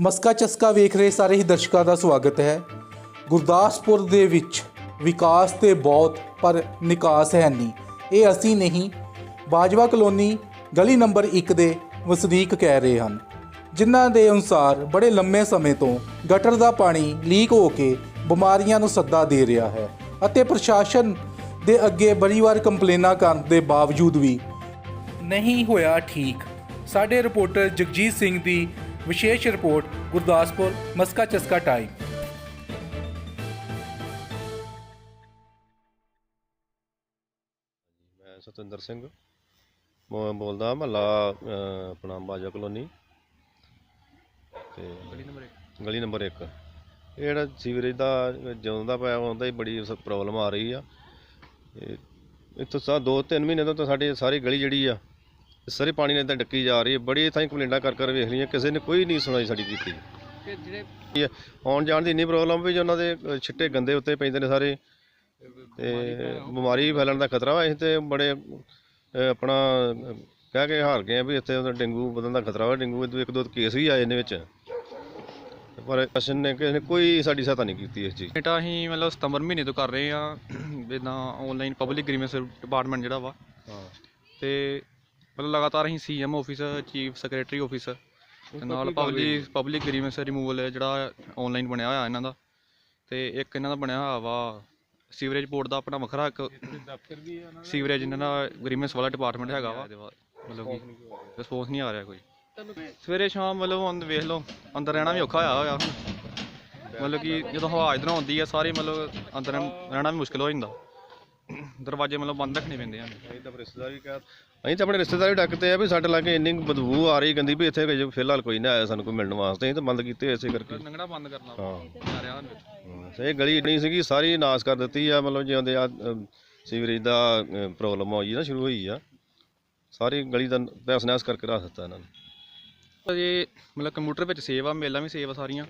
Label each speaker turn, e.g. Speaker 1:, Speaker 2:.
Speaker 1: ਮਸਕਾ ਚਸਕਾ ਵੇਖ ਰਹੇ ਸਾਰੇ ਹੀ ਦਰਸ਼ਕਾਂ ਦਾ ਸਵਾਗਤ ਹੈ। ਗੁਰਦਾਸਪੁਰ ਦੇ ਵਿੱਚ ਵਿਕਾਸ ਤੇ ਬਹੁਤ, ਪਰ ਨਿਕਾਸ ਹੈ ਨਹੀਂ। ਇਹ ਅਸੀਂ ਨਹੀਂ, ਬਾਜਵਾ ਕਲੋਨੀ ਗਲੀ ਨੰਬਰ 1 ਦੇ ਵਸਨੀਕ ਕਹਿ ਰਹੇ ਹਨ। ਜਿਨ੍ਹਾਂ ਦੇ ਅਨੁਸਾਰ ਬੜੇ ਲੰਮੇ ਸਮੇਂ ਤੋਂ ਗਟਰ ਦਾ ਪਾਣੀ ਲੀਕ ਹੋ ਕੇ ਬਿਮਾਰੀਆਂ ਨੂੰ ਸੱਦਾ ਦੇ ਰਿਹਾ ਹੈ ਅਤੇ ਪ੍ਰਸ਼ਾਸਨ ਦੇ ਅੱਗੇ ਬੜੀ ਵਾਰ ਕੰਪਲੇਨਾਂ ਕਰਨ ਦੇ ਬਾਵਜੂਦ ਵੀ ਨਹੀਂ ਹੋਇਆ ਠੀਕ। ਸਾਡੇ ਰਿਪੋਰਟਰ ਜਗਜੀਤ ਸਿੰਘ ਦੀ ਵਿਸ਼ੇਸ਼ ਰਿਪੋਰਟ ਗੁਰਦਾਸਪੁਰ ਮਸਕਾ ਚਸਕਾ ਟਾਈਮ
Speaker 2: ਮੈਂ ਸਤਿੰਦਰ ਸਿੰਘ ਮੈਂ ਬੋਲਦਾ ਮਹੱਲਾ ਆਪਣਾ ਬਾਜਾ ਕਲੋਨੀ। ਤੇ ਗਲੀ ਨੰਬਰ 1 ਗਲੀ ਨੰਬਰ 1 ਇਹ ਜਿਹੜਾ ਸੀਵਰੇਜ ਦਾ ਜਦੋਂ ਦਾ ਪਿਆ ਉਹਦਾ ਹੀ ਬੜੀ ਪ੍ਰੋਬਲਮ ਆ ਰਹੀ ਆ। ਇਹ ਇੱਥੋਂ ਸਾ ਦੋ ਤਿੰਨ ਮਹੀਨੇ ਤੋਂ ਤਾਂ ਸਾਡੀ ਸਾਰੀ ਗਲੀ ਜਿਹੜੀ ਆ ਸਾਰੇ ਪਾਣੀ ਨਾਲ ਤਾਂ ਡੱਕੀ ਜਾ ਰਹੀ ਹੈ। ਬੜੀ ਥਾਈਂ ਕੰਪਲੇਂਟਾਂ ਕਰ ਕਰ ਵੇਖ ਲਈਆਂ। ਕਿਸੇ ਨੇ ਕੋਈ ਨਹੀਂ ਸੁਣਾਈ ਸਾਡੀ ਕੀਤੀ।
Speaker 3: ਕਿ ਜਿਹੜੇ
Speaker 2: ਇਹ ਆਉਣ ਜਾਣ ਦੀ ਇੰਨੀ ਪ੍ਰੋਬਲਮ ਵੀ ਜੇ ਉਹਨਾਂ ਦੇ ਛਿੱਟੇ ਗੰਦੇ ਉੱਤੇ ਪੈਂਦੇ ਨੇ ਸਾਰੇ। ਤੇ ਬਿਮਾਰੀ ਫੈਲਣ ਦਾ ਖਤਰਾ ਵਾ। ਅਸੀਂ ਤੇ ਬੜੇ ਆਪਣਾ ਕਹਿ ਕੇ ਹਾਰ ਗਏ ਆ ਵੀ ਇੱਥੇ ਉਹਦਾ ਡੇਂਗੂ ਵਧਣ ਦਾ ਖਤਰਾ ਵਾ। ਡੇਂਗੂ ਦੇ ਇੱਕ ਦੋ ਕੇਸ ਵੀ ਆਏ ਨੇ ਵਿੱਚ। ਪਰ ਪ੍ਰਸ਼ਾਸਨ ਨੇ ਕਿਸੇ ਨੇ ਕੋਈ ਸਾਡੀ ਸਹਾਇਤਾ ਨਹੀਂ ਕੀਤੀ ਇਸ ਚੀਜ਼।
Speaker 3: ਬੇਟਾ ਅਸੀਂ ਮਤਲਬ ਸਤੰਬਰ ਮਹੀਨੇ ਤੋਂ ਕਰ ਰਹੇ ਆ। ਇਦਾਂ ਆਨਲਾਈਨ ਪਬਲਿਕ ਗ੍ਰੀਵੈਂਸ ਡਿਪਾਰਟਮੈਂਟ ਜਿਹੜਾ ਵਾ। ਤੇ ਮਤਲਬ ਲਗਾਤਾਰ ਅਸੀਂ CM office chief secretary office ਤੇ ਨਾਲ ਪਬਲਿਕ ਪਬਲਿਕ ਗ੍ਰੀਵੈਂਸ ਰਿਮੂਵਲ ਜਿਹੜਾ ਆਨਲਾਈਨ ਬਣਿਆ ਹੋਇਆ ਇਹਨਾਂ ਦਾ ਤੇ ਇੱਕ ਇਹਨਾਂ ਦਾ ਬਣਿਆ ਹੋਇਆ ਵਾ ਸੀਵਰੇਜ ਬੋਰਡ ਦਾ ਆਪਣਾ ਵੱਖਰਾ ਇੱਕ ਸੀਵਰੇਜ ਇਹਨਾਂ ਦਾ ਗ੍ਰੀਵੈਂਸ ਵਾਲਾ ਡਿਪਾਰਟਮੈਂਟ ਹੈਗਾ ਵਾ। ਮਤਲਬ ਕਿ ਰਿਸਪੌਂਸ ਨਹੀਂ ਆ ਰਿਹਾ ਕੋਈ। ਸਵੇਰੇ ਸ਼ਾਮ ਮਤਲਬ ਹੁਣ ਵੇਖ ਲਓ ਅੰਦਰ ਰਹਿਣਾ ਵੀ ਔਖਾ ਹੋਇਆ ਹੋਇਆ ਹੁਣ। ਮਤਲਬ ਕਿ ਜਦੋਂ ਹਵਾ ਇਧਰੋਂ ਆਉਂਦੀ ਹੈ ਸਾਰੇ ਮਤਲਬ ਅੰਦਰ ਰਹਿਣਾ ਵੀ ਮੁਸ਼ਕਿਲ ਹੋ ਜਾਂਦਾ। ਦਰਵਾਜ਼ੇ ਮਤਲਬ ਬੰਦ ਰੱਖਣੇ ਪੈਂਦੇ ਹਨ
Speaker 2: ਅਸੀਂ ਤਾਂ ਆਪਣੇ ਰਿਸ਼ਤੇਦਾਰ ਵੀ ਕਹਿ ਅਸੀਂ ਤਾਂ ਆਪਣੇ ਰਿਸ਼ਤੇਦਾਰ ਵੀ ਡੱਕਦੇ ਆ ਵੀ ਸਾਡੇ ਲਾਗੇ ਇੰਨੀ ਬਦਬੂ ਆ ਰਹੀ ਗੰਦੀ ਵੀ ਇੱਥੇ ਅਜੇ ਫਿਲਹਾਲ ਕੋਈ ਨਹੀਂ ਆਇਆ ਸਾਨੂੰ ਕੋਈ ਮਿਲਣ ਵਾਸਤੇ। ਅਸੀਂ ਤਾਂ ਬੰਦ ਕੀਤੇ ਹੋਏ ਇਸੇ ਕਰਕੇ।
Speaker 3: ਲੰਘਣਾ ਬੰਦ ਕਰਨਾ
Speaker 2: ਹਾਂ।
Speaker 3: ਆ ਰਿਹਾ ਹਨ ਵਿੱਚ।
Speaker 2: ਹਾਂ, ਇਹ ਗਲੀ ਨਹੀਂ ਸੀਗੀ ਸਾਰੀ ਨਾਸ ਕਰ ਦਿੱਤੀ ਆ ਮਤਲਬ ਜਿਉਂਦੇ ਆ ਸੀਵਰੇਜ ਦਾ ਪ੍ਰੋਬਲਮ ਹੋਈ ਨਾ ਸ਼ੁਰੂ ਹੋਈ ਆ। ਸਾਰੀ ਗਲੀ ਦਾ ਤਹਿਸ ਨਹਿਸ ਕਰਕੇ ਰੱਖ ਦਿੱਤਾ ਇਹਨਾਂ ਨੇ।
Speaker 3: ਇਹ ਮਤਲਬ ਕੰਪਿਊਟਰ ਵਿੱਚ ਸੇਵ ਆ ਮੇਲਾਂ ਵੀ ਸੇਵ ਆ ਸਾਰੀਆਂ।